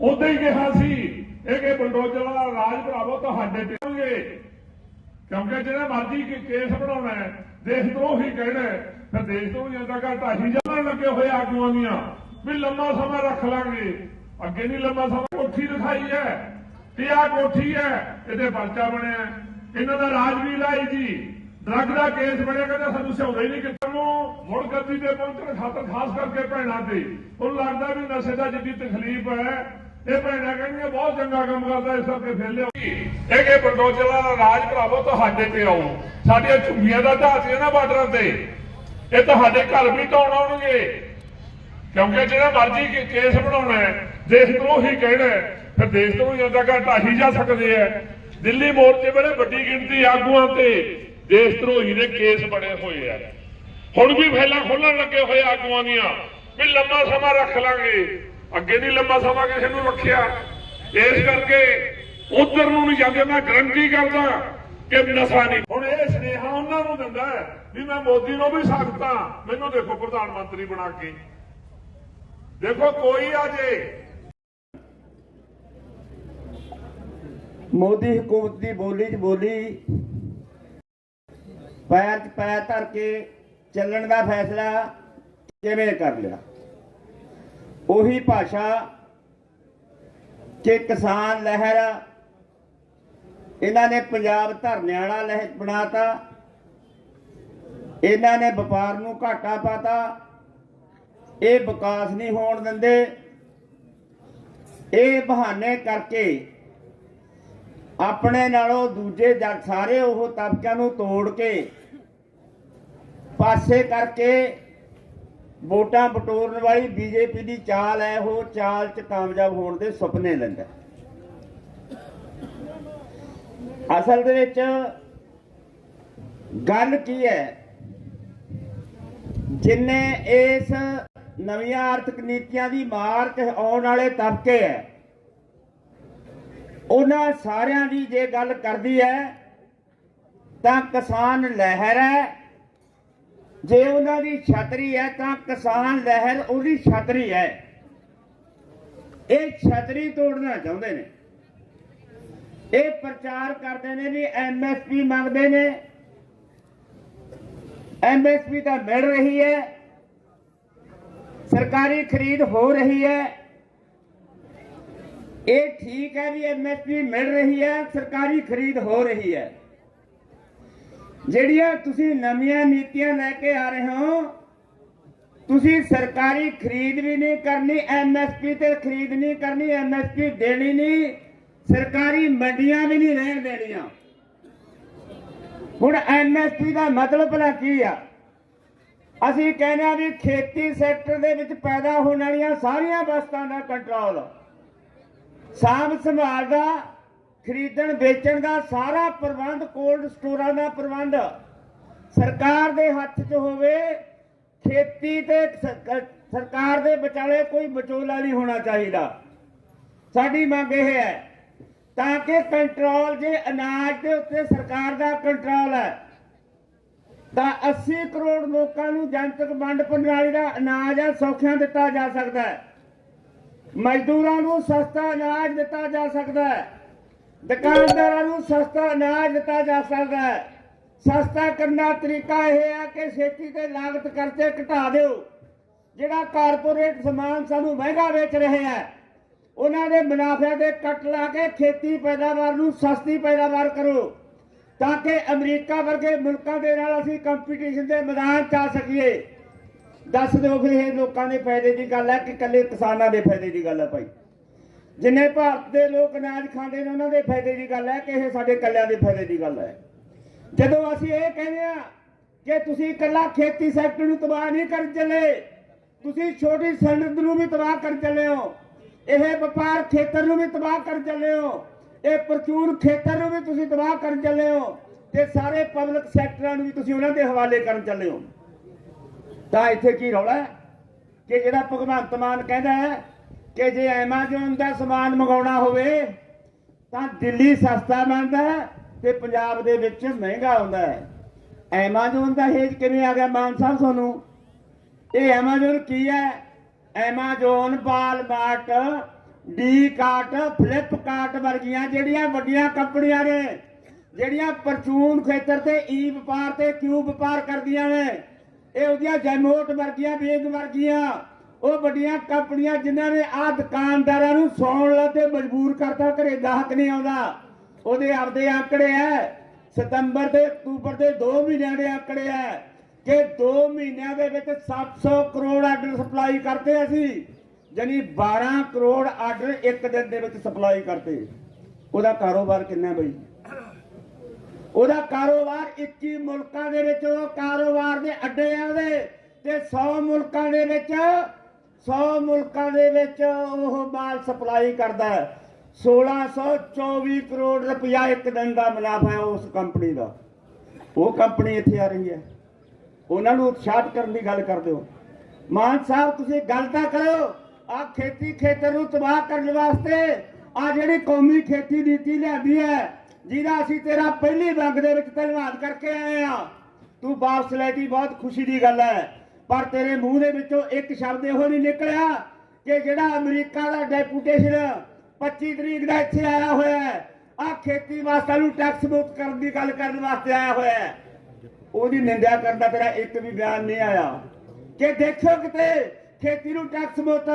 ਉਦੋਂ ਹੀ ਕਿਹਾ ਸੀ, ਇਹ ਕਿ ਬਲਡੋਜ਼ਰ ਰਾਜ ਭਰਾਵੋ, ਤੁਹਾਡੇ ਤੇ ਕਿਉਂਕਿ ਜਿਹੜਾ ਮਰਜ਼ੀ ਕੇਸ ਬਣਾਉਣਾ ਹੈ, ਦੇਸ਼ ਤੋਂ ਹੀ ਕਹਿਣਾ ਫਿਰ ਦੇਸ਼ ਤੋਂ ਜਾਂਦਾ ਘਾਟਾ ਢਾਹੀ ਜਾਣ ਲੱਗੇ ਹੋਏ ਆਗੂਆਂ ਦੀਆਂ, ਵੀ ਲੰਮਾ ਸਮਾਂ ਰੱਖ ਲਾਂਗੇ। ਅੱਗੇ ਨਹੀਂ ਲੰਮਾ ਸਮਾਂ ਕੋਠੀ ਦਿਖਾਈ ਹੈ ਕਿ ਆਹ ਕੋਠੀ ਹੈ, ਇਹਦੇ ਪਰਚਾ ਬਣਿਆ ਇਹਨਾਂ ਦਾ ਰਾਜ ਵੀ ਲਾਈ ਜੀ। ਡਰੱਗ ਦਾ ਕੇਸ ਬਣਿਆ, ਕਹਿੰਦਾ ਸਾਨੂੰ ਸਿਉਂਦਾ ਹੀ ਨਹੀਂ ਕਿਤੇ ਨੂੰ ਮੁੜ ਗੱਦੀ ਤੇ ਪਹੁੰਚਣ ਖਾਤਰ ਖਾਸ ਕਰਕੇ ਭੈਣਾਂ ਤੇ। ਉਹਨੂੰ ਲੱਗਦਾ ਵੀ ਨਸ਼ੇ ਦਾ ਜਿੱਡੀ ਤਕਲੀਫ ਹੈ ਇਹ ਭੈਣਾਂ ਕਹਿੰਦੀਆਂ ਬਹੁਤ ਚੰਗਾ ਕੰਮ ਕਰਦਾ ਇਸ ਕਰਕੇ ਫੇਰ ਲਿਓ ਇਹ ਕਿ ਬਲਡੋਜ਼ਰ ਵਾਲਾ ਰਾਜ ਭਰਾਵੋ, ਤੁਹਾਡੇ ਤੇ ਆਉ ਸਾਡੀਆਂ ਝੁੰਗੀਆਂ ਦਾ ਢਾਤੀਆਂ ਨਾ ਬਾਰਡਰਾਂ ਤੇ। ਇਹ ਤੁਹਾਡੇ ਘਰ ਵੀ ਢਾਉਣ ਆਉਣਗੇ। ਕਿਉਂਕਿ ਜਿਹੜਾ ਮਰਜ਼ੀ ਕੇਸ ਬਣਾਉਣਾ ਹੈ, ਦੇਸ਼ ਤੋਂ ਹੀ ਕਹਿਣਾ ਫਿਰ ਦੇਸ਼ ਤੋਂ ਜਾਂਦਾ ਘਾਟਾ ਹੀ ਜਾ ਸਕਦੇ ਆ ਦਿੱਲੀ ਮੋਰਚੇ ਬੜੇ ਵੱਡੀ ਗਿਣਤੀ ਆਗੂਆਂ ਤੇ ਦੇਸ਼ ਧਰੋਹੀ ਦੇ ਕੇਸ ਬਣੇ ਹੋਏ ਆ। ਹੁਣ ਵੀ ਫੈਲਾ ਖੋਲਣ ਲੱਗੇ ਹੋਏ ਆਗੂਆਂ ਦੀਆਂ। ਵੀ ਲੰਮਾ ਸਮਾਂ ਰੱਖ ਲਾਂਗੇ। ਅੱਗੇ ਨਹੀਂ ਲੰਮਾ ਸਮਾਂ ਕਿਸੇ ਨੂੰ ਰੱਖਿਆ। ਇਸ ਕਰਕੇ ਉਧਰ ਨੂੰ ਨਹੀਂ ਜਾਂਦੇ। ਮੈਂ ਗਰੰਟੀ ਕਰਦਾ ਕਿ ਨਸ਼ਾ ਨਹੀਂ ਹੁਣ ਇਹ ਸੁਨੇਹਾ ਉਹਨਾਂ ਨੂੰ ਦਿੰਦਾ ਵੀ ਮੈਂ ਮੋਦੀ ਨੂੰ ਵੀ ਸਕਦਾ ਮੈਨੂੰ ਦੇਖੋ ਪ੍ਰਧਾਨ ਮੰਤਰੀ ਬਣਾ ਕੇ। ਦੇਖੋ ਕੋਈ ਆ ਜੇ। ਮੋਦੀ ਹਕੂਮਤ ਦੀ ਬੋਲੀ 'ਚ ਬੋਲੀ। ਪੈਰ 'ਚ ਪੈਰ ਧਰ ਕੇ ਚੱਲਣ ਦਾ ਫੈਸਲਾ ਕਿਵੇਂ ਕਰ ਲਿਆ? ਉਹੀ ਭਾਸ਼ਾ ਕਿ ਕਿਸਾਨ ਲਹਿਰ ਇਹਨਾਂ ਨੇ ਪੰਜਾਬ ਧਰਨੇ ਵਾਲਾ ਲਹਿਰ ਬਣਾਤਾ, ਇਹਨਾਂ ਨੇ ਵਪਾਰ ਨੂੰ ਘਾਟਾ ਪਾਤਾ, ਇਹ ਵਿਕਾਸ ਨਹੀਂ ਹੋਣ ਦਿੰਦੇ। ਇਹ ਬਹਾਨੇ ਕਰਕੇ ਆਪਣੇ ਨਾਲੋਂ ਦੂਜੇ ਜੱਟ ਸਾਰੇ ਉਹ ਤਬਕਿਆਂ ਨੂੰ ਤੋੜ ਕੇ ਪਾਸੇ ਕਰਕੇ ਵੋਟਾਂ ਬਟੋਰਨ ਵਾਲੀ ਬੀਜੇਪੀ ਦੀ ਚਾਲ ਹੈ ਉਹ ਚਾਲ 'ਚ ਕਾਮਯਾਬ ਹੋਣ ਦੇ ਸੁਪਨੇ ਲੈਂਦਾ। ਅਸਲ ਦੇ ਵਿੱਚ ਗੱਲ ਕੀ ਹੈ ਜਿੰਨੇ ਇਸ ਨਵੀਆਂ ਆਰਥਿਕ ਨੀਤੀਆਂ ਦੀ ਮਾਰ ਤੇ ਆਉਣ ਵਾਲੇ ਤਬਕੇ ਹੈ ਉਹਨਾਂ ਸਾਰਿਆਂ ਦੀ ਜੇ ਗੱਲ ਕਰਦੀ ਹੈ ਤਾਂ ਕਿਸਾਨ ਲਹਿਰ ਹੈ ਜੇ ਉਹਨਾਂ ਦੀ ਛਤਰੀ ਹੈ ਤਾਂ ਕਿਸਾਨ ਲਹਿਰ ਉਹਦੀ ਛਤਰੀ ਹੈ। ਇਹ ਛਤਰੀ ਤੋੜਨਾ ਚਾਹੁੰਦੇ ਨੇ। ਇਹ ਪ੍ਰਚਾਰ ਕਰਦੇ ਨੇ ਵੀ ਐਮਐਸਪੀ ਮੰਗਦੇ ਨੇ। ਐਮਐਸਪੀ ਤਾਂ ਮਿਲ ਰਹੀ ਹੈ। ਸਰਕਾਰੀ ਖਰੀਦ ਹੋ ਰਹੀ ਹੈ। ਇਹ ਠੀਕ ਹੈ ਵੀ ਐਮਐਸਪੀ ਮਿਲ ਰਹੀ ਹੈ, ਸਰਕਾਰੀ ਖਰੀਦ ਹੋ ਰਹੀ ਹੈ। ਜਿਹੜੀਆਂ ਤੁਸੀਂ ਨਵੀਆਂ ਨੀਤੀਆਂ ਲੈ ਕੇ ਆ ਰਹੇ ਹੋ, ਤੁਸੀਂ ਸਰਕਾਰੀ ਖਰੀਦ ਵੀ ਨਹੀਂ ਕਰਨੀ ਐਮਐਸਪੀ ਤੇ ਖਰੀਦ ਨਹੀਂ ਕਰਨੀ ਐਮਐਸਪੀ ਦੇਣੀ ਨਹੀਂ, ਸਰਕਾਰੀ ਮੰਡੀਆਂ ਵੀ ਨਹੀਂ ਰਹਿਣ ਦੇਣੀਆਂ। ਹੁਣ ਐਮਐਸਪੀ ਦਾ ਮਤਲਬ ਭਲਾ ਕੀ ਆ? ਅਸੀਂ ਕਹਿੰਦੇ ਆ ਵੀ ਖੇਤੀ ਸੈਕਟਰ ਦੇ ਵਿੱਚ ਪੈਦਾ ਹੋਣ ਵਾਲੀਆਂ ਸਾਰੀਆਂ ਵਸਤਾਂ ਦਾ ਕੰਟਰੋਲ ਸਾਂਭ ਸੰਭਾਲ ਦਾ ਖਰੀਦਣ, ਵੇਚਣ ਦਾ ਸਾਰਾ ਪ੍ਰਬੰਧ ਕੋਲਡ ਸਟੋਰਾਂ ਦਾ ਪ੍ਰਬੰਧ। ਸਰਕਾਰ ਦੇ ਹੱਥ 'ਚ ਹੋਵੇ, ਖੇਤੀ ਤੇ ਸਰਕਾਰ ਦੇ ਵਿਚਾਲੇ ਕੋਈ ਵਿਚੋਲਾ ਨਹੀਂ ਹੋਣਾ ਚਾਹੀਦਾ। ਸਾਡੀ ਮੰਗ ਇਹ ਹੈ, ਤਾਂ ਕਿ ਕੰਟਰੋਲ ਜੇ ਅਨਾਜ ਦੇ ਉੱਤੇ ਸਰਕਾਰ ਦਾ ਕੰਟਰੋਲ ਹੈ, ਤਾਂ 80 ਕਰੋੜ ਲੋਕਾਂ ਨੂੰ ਜਨਤਕ ਵੰਡ ਪ੍ਰਣਾਲੀ ਦਾ ਅਨਾਜ ਆ ਸੌਖਿਆਂ ਦਿੱਤਾ ਜਾ ਸਕਦਾ ਹੈ। ਮਜ਼ਦੂਰਾਂ ਨੂੰ ਸਸਤਾ ਅਨਾਜ ਦਿੱਤਾ ਜਾ ਸਕਦਾ ਹੈ। ਦੁਕਾਨਦਾਰਾਂ ਨੂੰ ਸਸਤਾ ਅਨਾਜ ਦਿੱਤਾ ਜਾ ਸਕਦਾ ਹੈ। ਸਸਤਾ ਕਰਨ ਦਾ ਤਰੀਕਾ ਇਹ ਹੈ ਕਿ ਛੇਤੀ ਤੇ ਲਾਗਤ ਖਰਚੇ ਘਟਾ ਦਿਓ। ਜਿਹੜਾ ਕਾਰਪੋਰੇਟ ਸਮਾਨ ਸਾਨੂੰ ਮਹਿੰਗਾ ਵੇਚ ਰਹੇ ਹੈ, ਉਹਨਾਂ ਦੇ ਮੁਨਾਫਿਆਂ ਦੇ ਕੱਟ ਲਾ ਕੇ ਖੇਤੀ ਪੈਦਾਵਾਰ ਨੂੰ ਸਸਤੀ ਪੈਦਾਵਾਰ ਕਰੋ, ਤਾਂ ਕਿ ਅਮਰੀਕਾ ਵਰਗੇ ਮੁਲਕਾਂ ਦੇ ਨਾਲ ਅਸੀਂ ਕੰਪੀਟੀਸ਼ਨ ਦੇ ਮੈਦਾਨ 'ਚ ਆ ਸਕੀਏ। ਦੱਸ ਦਿਓ ਫਿਰ ਇਹ ਲੋਕਾਂ ਦੇ ਫਾਇਦੇ ਦੀ ਗੱਲ ਹੈ ਕਿ ਇਕੱਲੇ ਕਿਸਾਨਾਂ ਦੇ ਫਾਇਦੇ ਦੀ ਗੱਲ ਹੈ ਭਾਈ। ਜਿੰਨੇ ਭਾਰਤ ਦੇ ਲੋਕ ਅਨਾਜ ਖਾਂਦੇ ਨੇ, ਉਹਨਾਂ ਦੇ ਫਾਇਦੇ ਦੀ ਗੱਲ ਹੈ ਕਿ ਇਹ ਸਾਡੇ ਕੱਲਿਆਂ ਦੇ ਫਾਇਦੇ ਦੀ ਗੱਲ ਹੈ। ਜਦੋਂ ਅਸੀਂ ਇਹ ਕਹਿੰਦੇ ਆ ਕਿ ਤੁਸੀਂ ਇਕੱਲਾ ਖੇਤੀ ਸੈਕਟਰ ਨੂੰ ਤਬਾਹ ਨਹੀਂ ਕਰ ਚੱਲੇ, ਤੁਸੀਂ ਛੋਟੀ ਸਨਅਤ ਨੂੰ ਵੀ ਤਬਾਹ ਕਰ ਚੱਲੇ ਹੋ, ਇਹ ਵਪਾਰ ਖੇਤਰ ਨੂੰ ਵੀ ਤਬਾਹ ਕਰ ਚੱਲੇ ਹੋ, ਇਹ ਪ੍ਰਚੂਨ ਖੇਤਰ ਨੂੰ ਵੀ ਤੁਸੀਂ ਤਬਾਹ ਕਰਨ ਚੱਲੇ ਹੋ, ਤੇ ਸਾਰੇ ਪਬਲਿਕ ਸੈਕਟਰਾਂ ਨੂੰ ਵੀ ਤੁਸੀਂ ਉਹਨਾਂ ਦੇ ਹਵਾਲੇ ਕਰਨ ਚੱਲੇ ਹੋ। ਤਾਂ ਇੱਥੇ ਕੀ ਰੌਲਾ ਕਿ ਜਿਹੜਾ ਭਗਵੰਤ ਮਾਨ ਕਹਿੰਦਾ ਹੈ ਕਿ ਜੇ ਐਮਾਜ਼ਨ ਦਾ ਸਮਾਨ ਮੰਗਾਉਣਾ ਹੋਵੇ, ਤਾਂ ਦਿੱਲੀ ਸਸਤਾ ਮਿਲਦਾ ਹੈ ਤੇ ਪੰਜਾਬ ਦੇ ਵਿੱਚ ਮਹਿੰਗਾ ਹੁੰਦਾ ਹੈ। ਐਮਾਜ਼ਨ ਦਾ ਹੇਜ ਕਿਵੇਂ ਆ ਗਿਆ ਮਾਨ ਸਾਹਿਬ ਤੁਹਾਨੂੰ? ਇਹ ਐਮਾਜ਼ਨ ਕੀ ਹੈ? ਐਮਾਜ਼ਨ ਵਾਲਮਾਰਟ ਡੀ ਕਾਟ ਫਲਿੱਪਕਾਰਟ ਵਰਗੀਆਂ ਜਿਹੜੀਆਂ ਵੱਡੀਆਂ ਕੰਪਨੀਆਂ ਨੇ, ਜਿਹੜੀਆਂ ਪਰਚੂਨ ਖੇਤਰ ਤੇ ਈ ਵਪਾਰ ਤੇ ਕਿਊ ਵਪਾਰ ਕਰਦੀਆਂ ਨੇ, ਇਹ ਉਹਦੀਆਂ ਜੈਮੋਟ ਵਰਗੀਆਂ ਵੇਗ ਵਰਗੀਆਂ ਉਹ ਵੱਡੀਆਂ ਕੰਪਨੀਆਂ ਜਿਨ੍ਹਾਂ ਨੇ ਆ ਦੁਕਾਨਦਾਰਾਂ ਨੂੰ ਸੌਣ ਲਾ ਮਜਬੂਰ ਕਰਤਾ, ਘਰੇ ਗਾਹਕ ਨਹੀਂ ਆਉਂਦਾ। ਉਹਦੇ ਆਪਦੇ ਆંકੜੇ ਐ। ਸਤੰਬਰ ਤੇ ਅਕਤੂਬਰ ਦੇ 2 ਮਹੀਨਿਆਂ ਦੇ ਆંકੜੇ ਐ। ਕਿ 2 ਮਹੀਨਿਆਂ ਦੇ ਵਿੱਚ 700 ਕਰੋੜ ਆਰਡਰ ਸਪਲਾਈ ਕਰਦੇ ਅਸੀਂ ਯਾਨੀ 12 ਕਰੋੜ ਆਰਡਰ ਇੱਕ ਦਿਨ ਦੇ ਵਿੱਚ ਸਪਲਾਈ ਕਰਦੇ ਉਹਦਾ ਕਾਰੋਬਾਰ ਕਿੰਨਾ ਬਈ? ਉਹਦਾ ਕਾਰੋਬਾਰ 21 ਮੁਲਕਾਂ ਦੇ ਵਿੱਚ, ਉਹ ਕਾਰੋਬਾਰ ਦੇ ਅੱਡੇ ਆ ਉਹਦੇ। ਤੇ 100 ਮੁਲਕਾਂ ਦੇ ਵਿੱਚ 100 ਮੁਲਕਾਂ ਦੇ ਵਿੱਚ ਉਹ ਮਾਲ ਸਪਲਾਈ ਕਰਦਾ ਹੈ। 1624 ਕਰੋੜ ਰੁਪਇਆ ਇੱਕ ਦਿਨ ਦਾ ਮੁਨਾਫਾ ਹੈ ਉਸ ਕੰਪਨੀ ਦਾ। ਉਹ ਕੰਪਨੀ ਇੱਥੇ ਆ ਰਹੀ ਹੈ। ਉਹਨਾਂ ਨੂੰ ਉਤਸ਼ਾਹਤ ਕਰਨ ਦੀ ਗੱਲ ਕਰਦੇ ਹੋ। ਮਾਨ ਸਾਹਿਬ, ਤੁਸੀਂ ਗੱਲ ਤਾਂ ਕਰੋ। ਆ ਖੇਤੀ ਖੇਤਰ ਨੂੰ ਤਬਾਹ ਕਰਨ ਵਾਸਤੇ ਆ ਜਿਹੜੀ ਕੌਮੀ ਖੇਤੀ ਨੀਤੀ ਲਿਆਂਦੀ ਹੈ, ਜਿਹਦਾ ਅਸੀਂ ਤੇਰਾ ਪਹਿਲੀ ਵੰਗ ਦੇ ਵਿੱਚ ਧੰਨਵਾਦ ਕਰਕੇ ਆਏ ਆ ਤੂੰ ਵਾਪਸ ਲੈ ਕੇ ਬਹੁਤ ਖੁਸ਼ੀ ਦੀ ਗੱਲ ਹੈ। ਪਰ ਤੇਰੇ ਮੂੰਹ ਦੇ ਵਿੱਚੋਂ ਇੱਕ ਸ਼ਬਦ ਇਹੋ ਨਹੀਂ ਨਿਕਲਿਆ ਕਿ ਜਿਹੜਾ ਅਮਰੀਕਾ ਦਾ ਡੈਪੂਟੇਸ਼ਨ 25 ਤਰੀਕ ਦਾ ਇੱਥੇ ਆਇਆ ਹੋਇਆ ਹੈ ਆ ਖੇਤੀ ਵਾਸਤੇ ਨੂੰ ਟੈਕਸ ਮੁਕਤ ਕਰਨ ਦੀ ਗੱਲ ਕਰਨ ਵਾਸਤੇ ਆਇਆ ਹੋਇਆ ਹੈ। ਉਹਦੀ ਨਿੰਦਿਆ ਕਰਨ ਦਾ ਤੇਰਾ ਇੱਕ ਵੀ ਬਿਆਨ ਨਹੀਂ ਆਇਆ। ਕਿ ਦੇਖੋ ਕਿਤੇ ਖੇਤੀ ਨੂੰ ਟੈਕਸ ਮੁਕਤ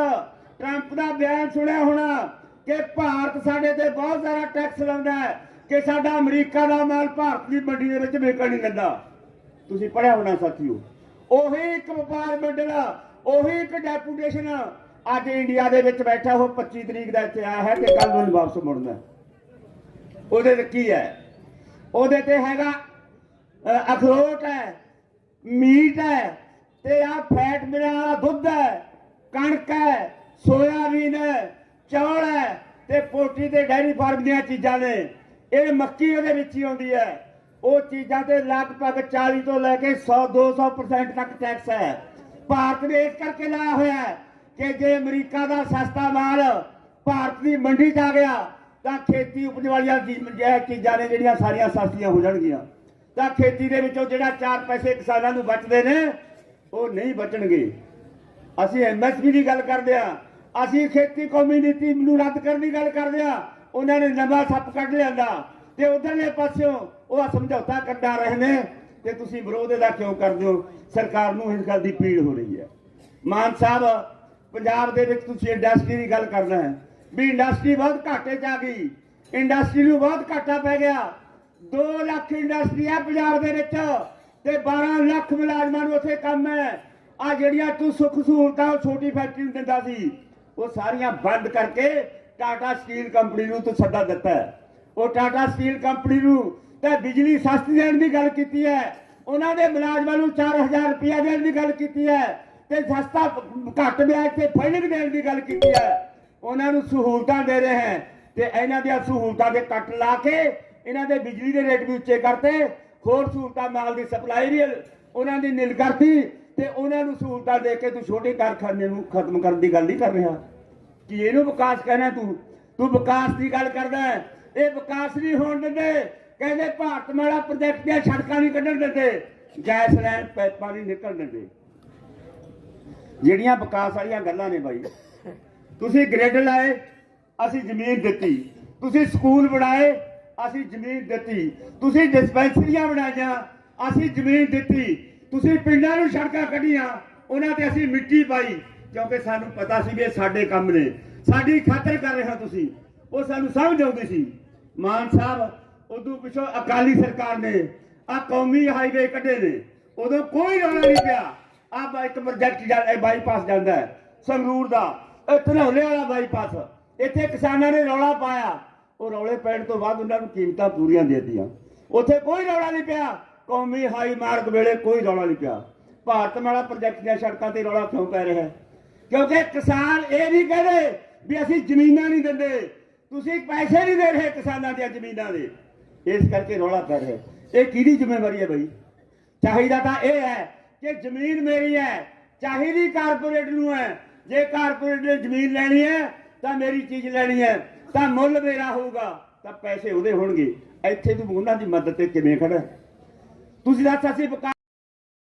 ਟਰੰਪ ਦਾ ਬਿਆਨ ਸੁਣਿਆ ਹੋਣਾ ਕਿ ਭਾਰਤ ਸਾਡੇ ਤੇ ਬਹੁਤ ਜ਼ਿਆਦਾ ਟੈਕਸ ਲਾਉਂਦਾ ਹੈ, ਕਿ ਸਾਡਾ ਅਮਰੀਕਾ ਦਾ ਮਾਲ ਭਾਰਤ ਦੀ ਮੰਡੀ ਦੇ ਵਿੱਚ ਵਿਕਣ ਨਹੀਂ ਦਿੰਦਾ। ਤੁਸੀਂ ਪੜਿਆ ਹੋਣਾ ਸਾਥੀਓ। ਉਹੀ ਇੱਕ ਵਪਾਰ ਮੰਡਲ, ਉਹੀ ਇੱਕ ਡੈਪੂਟੇਸ਼ਨ। ਅੱਜ ਇੰਡੀਆ ਦੇ ਵਿੱਚ ਬੈਠਾ ਉਹ 25 ਤਰੀਕ ਦਾ ਇੱਥੇ ਆਇਆ ਹੈ ਕਿ ਕੱਲ ਨੂੰ ਵਾਪਸ ਮੁੜਨਾ ਉਹਦੇ ਤੇ ਕੀ ਹੈ? ਉਹਦੇ ਤੇ ਹੈਗਾ ਅਖਰੋਟ ਹੈ, ਮੀਟ ਹੈ, ਤੇ ਆ ਫੈਟ ਮਿਲਣ ਵਾਲਾ ਦੁੱਧ ਹੈ, ਕਣਕ ਹੈ, ਸੋਇਆਬੀਨ ਹੈ, ਚੌਲ ਹੈ, ਤੇ ਪੋਲਟਰੀ ਤੇ ਡੈਰੀ ਫਾਰਮ ਦੀਆਂ ਚੀਜ਼ਾਂ ਨੇ। ਇਹ ਮੱਕੀ ਉਹਦੇ ਵਿੱਚ ਹੀ ਆਉਂਦੀ ਹੈ। ਉਹ ਚੀਜ਼ਾਂ ਤੇ ਲਗਭਗ 40 ਤੋਂ ਲੈ ਕੇ 100 200% ਤੱਕ ਟੈਕਸ ਹੈ। ਭਾਰਤ ਨੇ ਇਸ ਕਰਕੇ ਲਾਇਆ ਹੋਇਆ ਹੈ ਕਿ ਜੇ ਅਮਰੀਕਾ ਦਾ ਸਸਤਾ ਮਾਲ ਭਾਰਤ ਦੀ ਮੰਡੀ 'ਚ ਆ ਗਿਆ, ਤਾਂ ਖੇਤੀ ਉਪਜ ਵਾਲੀਆਂ ਚੀਜ਼ਾਂ ਨੇ ਜਿਹੜੀਆਂ ਸਾਰੀਆਂ ਸਸਤੀਆਂ ਹੋ ਜਾਣਗੀਆਂ। ਤਾਂ ਖੇਤੀ ਦੇ ਵਿੱਚੋਂ ਜਿਹੜਾ 4 ਪੈਸੇ ਕਿਸਾਨਾਂ ਨੂੰ ਬਚਦੇ ਨੇ, ਉਹ ਨਹੀਂ ਬਚਣਗੇ। ਅਸੀਂ ਐਮਐਸਪੀ ਦੀ ਗੱਲ ਕਰਦੇ ਆ ਅਸੀਂ ਖੇਤੀ ਕੌਮੀ ਨੀਤੀ ਨੂੰ ਰੱਦ ਕਰਨ ਦੀ ਗੱਲ ਕਰਦੇ ਆ ਉਹਨਾਂ ਨੇ ਨਵਾਂ ਸੱਪ ਕੱਢ ਲਿਆਂਦਾ। ਤੇ ਉਧਰਲੇ ਪਾਸਿਓਂ ਉਹ ਸਮਝੌਤਾ ਕਰਦਾ ਰਹੇ ਨੇ ਤੇ ਤੁਸੀਂ ਵਿਰੋਧ ਇਹਦਾ ਕਿਉਂ ਕਰਦੇ ਹੋ? ਸਰਕਾਰ ਨੂੰ ਇਸ ਗੱਲ ਦੀ ਪੀੜ ਹੋ ਰਹੀ ਹੈ। ਮਾਨ ਸਾਹਿਬ, ਪੰਜਾਬ ਦੇ ਵਿੱਚ ਤੁਸੀਂ ਇੰਡਸਟਰੀ ਦੀ ਗੱਲ ਕਰਨਾ ਹੈ। ਵੀ ਇੰਡਸਟਰੀ ਬਹੁਤ ਘਾਟੇ 'ਚ ਆ ਗਈ। ਇੰਡਸਟਰੀ ਨੂੰ ਬਹੁਤ ਘਾਟਾ ਪੈ ਗਿਆ। 2 ਲੱਖ ਇੰਡਸਟਰੀ ਹੈ ਪੰਜਾਬ ਦੇ ਵਿੱਚ ਤੇ 12 ਲੱਖ ਮੁਲਾਜ਼ਮਾਂ ਨੂੰ ਉੱਥੇ ਕੰਮ ਹੈ। ਆ ਜਿਹੜੀਆਂ ਤੂੰ ਸੁੱਖ ਸਹੂਲਤਾਂ ਉਹ ਛੋਟੀ ਫੈਕਟਰੀ ਨੂੰ ਦਿੰਦਾ ਸੀ, ਉਹ ਸਾਰੀਆਂ ਬੰਦ ਕਰਕੇ ਟਾਟਾ ਸਟੀਲ ਕੰਪਨੀ ਨੂੰ ਤੂੰ ਸੱਦਾ ਦਿੱਤਾ ਹੈ। ਉਹ ਟਾਟਾ ਸਟੀਲ ਕੰਪਨੀ ਨੂੰ ਤੇ ਬਿਜਲੀ ਸਸਤੀ ਦੇਣ ਦੀ ਗੱਲ ਕੀਤੀ ਹੈ। ਉਹਨਾਂ ਦੇ ਮੁਲਾਜ਼ਮਾਂ ਨੂੰ 4000 ਰੁਪਇਆ ਦੇਣ ਦੀ ਗੱਲ ਕੀਤੀ ਹੈ ਤੇ ਸਸਤਾ ਘੱਟ ਵਿਆਜ ਤੇ ਫੰਡਿੰਗ ਦੇਣ ਦੀ ਗੱਲ ਕੀਤੀ ਹੈ। ਉਹਨਾਂ ਨੂੰ ਸਹੂਲਤਾਂ ਦੇ ਰਹੇ ਹੈ ਤੇ ਇਹਨਾਂ ਦੀਆਂ ਸਹੂਲਤਾਂ ਦੇ ਕੱਟ ਲਾ ਕੇ ਇਹਨਾਂ ਦੇ ਬਿਜਲੀ ਦੇ ਰੇਟ ਵੀ ਉੱਚੇ ਕਰਤੇ। ਹੋਰ ਸਹੂਲਤਾਂ ਮਾਲ ਦੀ ਸਪਲਾਈ ਵੀ ਉਹਨਾਂ ਦੀ ਨਿਲ ਕਰਤੀ ਤੇ ਉਹਨਾਂ ਨੂੰ ਸਹੂਲਤਾਂ ਦੇ ਕੇ ਤੂੰ ਛੋਟੇ ਕਾਰਖਾਨੇ ਨੂੰ ਖਤਮ ਕਰਨ ਦੀ ਗੱਲ ਨਹੀਂ ਕਰ ਰਿਹਾ। ਕਿ ਇਹਨੂੰ ਵਿਕਾਸ ਕਹਿਣਾ ਤੂੰ? ਤੂੰ ਵਿਕਾਸ ਦੀ ਗੱਲ ਕਰਦਾ ਹੈ। ਇਹ ਵਿਕਾਸ ਨਹੀਂ ਹੋਣ ਦਿੰਦੇ। ਕਹਿੰਦੇ ਭਾਰਤ ਮਾਲਾ ਪ੍ਰੋਜੈਕਟ ਦੀਆਂ ਸੜਕਾਂ ਨਹੀਂ ਕੱਢਣ ਦਿੰਦੇ। ਗੈਸ ਲਾਈਨ ਪਾਈਪਾਂ ਨਹੀਂ ਨਿਕਲ ਦਿੰਦੇ। ਜਿਹੜੀਆਂ ਵਿਕਾਸ ਵਾਲੀਆਂ ਗੱਲਾਂ ਨੇ ਬਾਈ। ਤੁਸੀਂ ਗ੍ਰਿਡ ਲਾਏ, ਅਸੀਂ ਜ਼ਮੀਨ ਦਿੱਤੀ। ਤੁਸੀਂ ਸਕੂਲ ਬਣਾਏ, ਅਸੀਂ ਜ਼ਮੀਨ ਦਿੱਤੀ। ਤੁਸੀਂ ਡਿਸਪੈਂਸਰੀਆਂ ਬਣਾਈਆਂ, ਅਸੀਂ ਜ਼ਮੀਨ ਦਿੱਤੀ। ਤੁਸੀਂ ਪਿੰਡਾਂ ਨੂੰ ਸੜਕਾਂ ਕੱਢੀਆਂ, ਉਹਨਾਂ ਤੇ ਅਸੀਂ ਮਿੱਟੀ ਪਾਈ। ਕਿਉਂਕਿ ਸਾਨੂੰ ਪਤਾ ਸੀ ਵੀ ਇਹ ਸਾਡੇ ਕੰਮ ਨੇ। ਸਾਡੀ ਖਾਤਰ ਕਰ ਰਹੇ ਹੋ ਤੁਸੀਂ। ਉਹ ਸਾਨੂੰ ਸਮਝ ਆਉਂਦੀ ਸੀ। ਮਾਨ ਸਾਹਿਬ, ਉਦੋਂ ਪਿੱਛੋਂ ਅਕਾਲੀ ਸਰਕਾਰ ਨੇ ਆ ਕੌਮੀ ਹਾਈਵੇ ਕੱਢੇ ਨੇ। ਉਦੋਂ ਕੋਈ ਰੌਲਾ ਨਹੀਂ ਪਿਆ। ਆ ਇੱਕ ਪ੍ਰੋਜੈਕਟ ਜਾਂਦਾ ਬਾਈਪਾਸ ਜਾਂਦਾ ਸੰਗਰੂਰ ਦਾ। ਇਹ ਧਨੌਲੇ ਵਾਲਾ ਬਾਈਪਾਸ ਇੱਥੇ ਕਿਸਾਨਾਂ ਨੇ ਰੌਲਾ ਪਾਇਆ। ਉਹ ਰੌਲੇ ਪੈਣ ਤੋਂ ਬਾਅਦ ਉਹਨਾਂ ਨੂੰ ਕੀਮਤਾਂ ਪੂਰੀਆਂ ਦੇ ਦਿੱਤੀਆਂ। ਉੱਥੇ ਕੋਈ ਰੌਲਾ ਨਹੀਂ ਪਿਆ। ਕੌਮੀ ਹਾਈ ਮਾਰਗ ਵੇਲੇ ਕੋਈ ਰੌਲਾ ਨਹੀਂ ਪਿਆ। ਭਾਰਤ ਮਾਲਾ ਪ੍ਰੋਜੈਕਟ ਦੀਆਂ ਸੜਕਾਂ ਤੇ ਰੌਲਾ ਕਿਉਂ ਪੈ ਰਿਹਾ ਕਿਉਂਕਿ ਕਿਸਾਨ ਇਹ ਨਹੀਂ ਕਹਿੰਦੇ ਵੀ ਅਸੀਂ ਜ਼ਮੀਨਾਂ ਨਹੀਂ ਦਿੰਦੇ। ਤੁਸੀਂ ਪੈਸੇ ਨਹੀਂ ਦੇ ਰਹੇ ਕਿਸਾਨਾਂ ਦੀਆਂ ਜ਼ਮੀਨਾਂ ਦੇ। ਇਸ ਕਰਕੇ ਰੌਲਾ ਪੈ ਰਿਹਾ। ਇਹ ਕਿਹਦੀ ਜ਼ਿੰਮੇਵਾਰੀ ਹੈ ਬਈ? ਚਾਹੀਦਾ ਤਾਂ ਇਹ ਹੈ ਕਿ ਜ਼ਮੀਨ ਮੇਰੀ ਹੈ, ਚਾਹੀਦੀ ਕਾਰਪੋਰੇਟ ਨੂੰ ਹੈ। ਜੇ ਕਾਰਪੋਰੇਟ ਨੇ ਜ਼ਮੀਨ ਲੈਣੀ ਹੈ, ਤਾਂ ਮੇਰੀ ਚੀਜ਼ ਲੈਣੀ ਹੈ। ਤਾਂ ਮੁੱਲ ਮੇਰਾ ਹੋਊਗਾ, ਤਾਂ ਪੈਸੇ ਉਹਦੇ ਹੋਣਗੇ। ਇੱਥੇ ਤੂੰ ਉਹਨਾਂ ਦੀ ਮਦਦ ਤੇ ਕਿਵੇਂ ਖੜਾ ਤੁਸੀਂ ਦੱਸ, ਅਸੀਂ